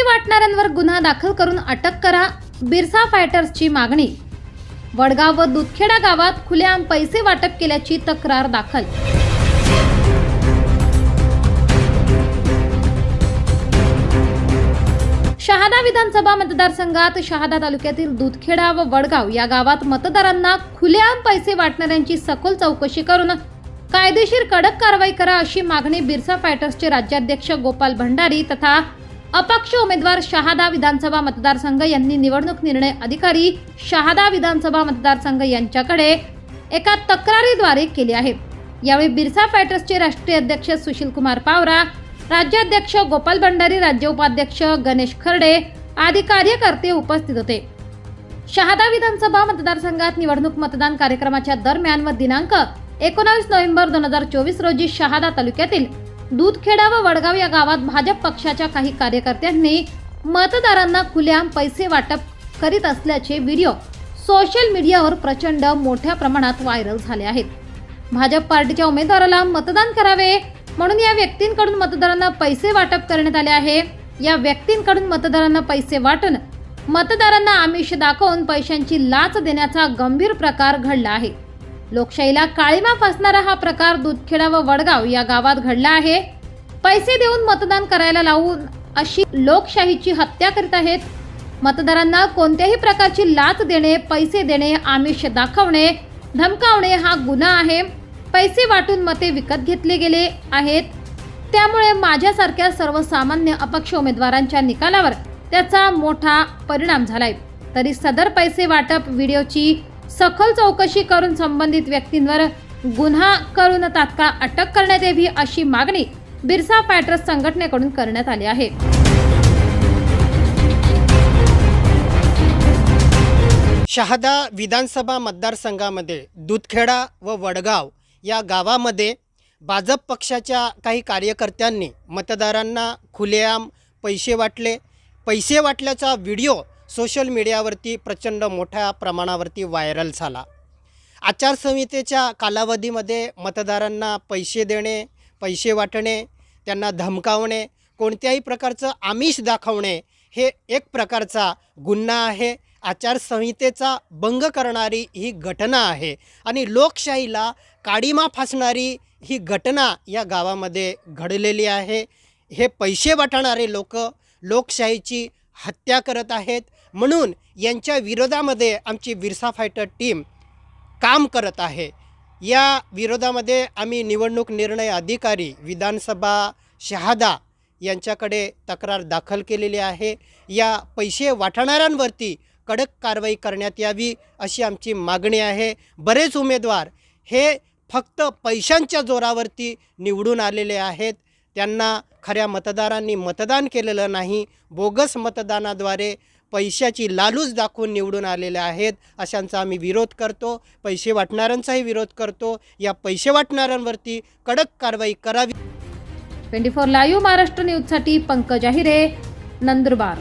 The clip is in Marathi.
पैसे वाटणाऱ्यांवर गुन्हा दाखल करून अटक करा. बिरसा फायटर्सची मागणी. वडगाव व दुधखेडा गावात खुलेआम पैसे वाटप केल्याची तक्रार दाखल. शहादा विधानसभा मतदारसंघात शहादा तालुक्यातील दुधखेडा व वडगाव या गावात मतदारांना खुलेआम पैसे वाटणाऱ्यांची सखोल चौकशी करून कायदेशीर कडक कारवाई करा अशी मागणी बिरसा फायटर्सचे राज्याध्यक्ष गोपाल भंडारी तथा अपक्ष उमेदवार शहादा विधानसभा मतदारसंघ यांनी निवडणूक निर्णय अधिकारी शहादा विधानसभा मतदारसंघ यांच्याकडे एका तक्रारीद्वारे केली आहे यावेळी बिरसा फायटर्सचे राष्ट्रीय अध्यक्ष सुशील कुमार पावरा राज्याध्यक्ष गोपाल भंडारी राज्य उपाध्यक्ष गणेश खर्डे आदी कार्यकर्ते उपस्थित होते. शहादा विधानसभा मतदारसंघात निवडणूक मतदान कार्यक्रमाच्या दरम्यान व दिनांक एकोणावीस नोव्हेंबर दोन हजार चोवीस रोजी शहादा तालुक्यातील दूधखेडा व वडगाव या गावात भाजप पक्षाच्या काही कार्यकर्त्यांनी मतदारांना खुलेआम पैसे वाटप करीत असल्याचे व्हिडिओ सोशल मीडियावर प्रचंड मोठ्या प्रमाणात व्हायरल झाले आहेत. भाजप पार्टीच्या उमेदवाराला मतदान करावे म्हणून या व्यक्तींकडून मतदारांना पैसे वाटप करण्यात आले आहे. या व्यक्तींकडून मतदारांना पैसे वाटून मतदारांना आमिष दाखवून पैशांची लाच देण्याचा गंभीर प्रकार घडला आहे. लोकशाहीला काळीमा फासणारा हा प्रकार दुधखेडा व वडगाव या गावात घडला आहे. पैसे देऊन मतदान करायला लावून अशी लोकशाहीची हत्या करीत आहेत. मतदारांना कोणत्याही प्रकारची लाच देणे पैसे देणे आमिष दाखवणे धमकावणे हा गुन्हा आहे. पैसे वाटून मते विकत घेतले गेले आहेत. त्यामुळे माझ्यासारख्या सर्वसामान्य अपक्ष उमेदवारांच्या निकालावर त्याचा मोठा परिणाम झालाय. तरी सदर पैसे वाटप व्हिडिओची सखोल चौकशी करून संबंधित व्यक्तींवर गुन्हा करून तात्काळ अटक करण्यात यावी अशी मागणी बिरसा पॅटर्स संघटनेकडून करण्यात आली आहे. शहादा विधानसभा मतदारसंघामध्ये दुधखेडा व वडगाव या गावामध्ये भाजप पक्षाच्या काही कार्यकर्त्यांनी मतदारांना खुलेआम पैसे वाटले. पैसे वाटल्याचा व्हिडिओ सोशल मीडियावरती प्रचंड मोठ्या प्रमाणावरती व्हायरल झाला. आचारसंहितेच्या कालावधीमध्ये मतदारांना पैसे देणे पैसे वाटणे त्यांना धमकावणे कोणत्याही प्रकारचं आमिष दाखवणे हे एक प्रकारचा गुन्हा आहे. आचारसंहितेचा भंग करणारी ही घटना आहे आणि लोकशाहीला काडीमा फासणारी ही घटना या गावामध्ये घडलेली आहे. हे पैसे वाटणारे लोक लोकशाहीची हत्या करत आहेत. म्हणून यांच्या विरोधामध्ये आमची विरसा फायटर टीम काम करत आहे. या विरोधामध्ये आम्ही निवडणूक निर्णय अधिकारी विधानसभा शहादा यांच्याकडे तक्रार दाखल केलेली आहे. या पैसे वाटणाऱ्यांवरती कडक कारवाई करण्यात यावी अशी आमची मागणी आहे. बरेच उमेदवार हे फक्त पैशांच्या जोरावरती निवडून आलेले आहेत. त्यांना खऱ्या मतदारांनी मतदान केलेलं नाही. बोगस मतदानाद्वारे पैशाची लालूच दाखवून निवडून आलेले आहेत अशांचा आम्ही विरोध करतो. पैसे वाटणाऱ्यांचाही विरोध करतो. या पैसे वाटणाऱ्यांवरती कडक कारवाई करावी. ट्वेंटी फोर लाईव्ह महाराष्ट्र न्यूजसाठी पंकज आहिरे नंदुरबार.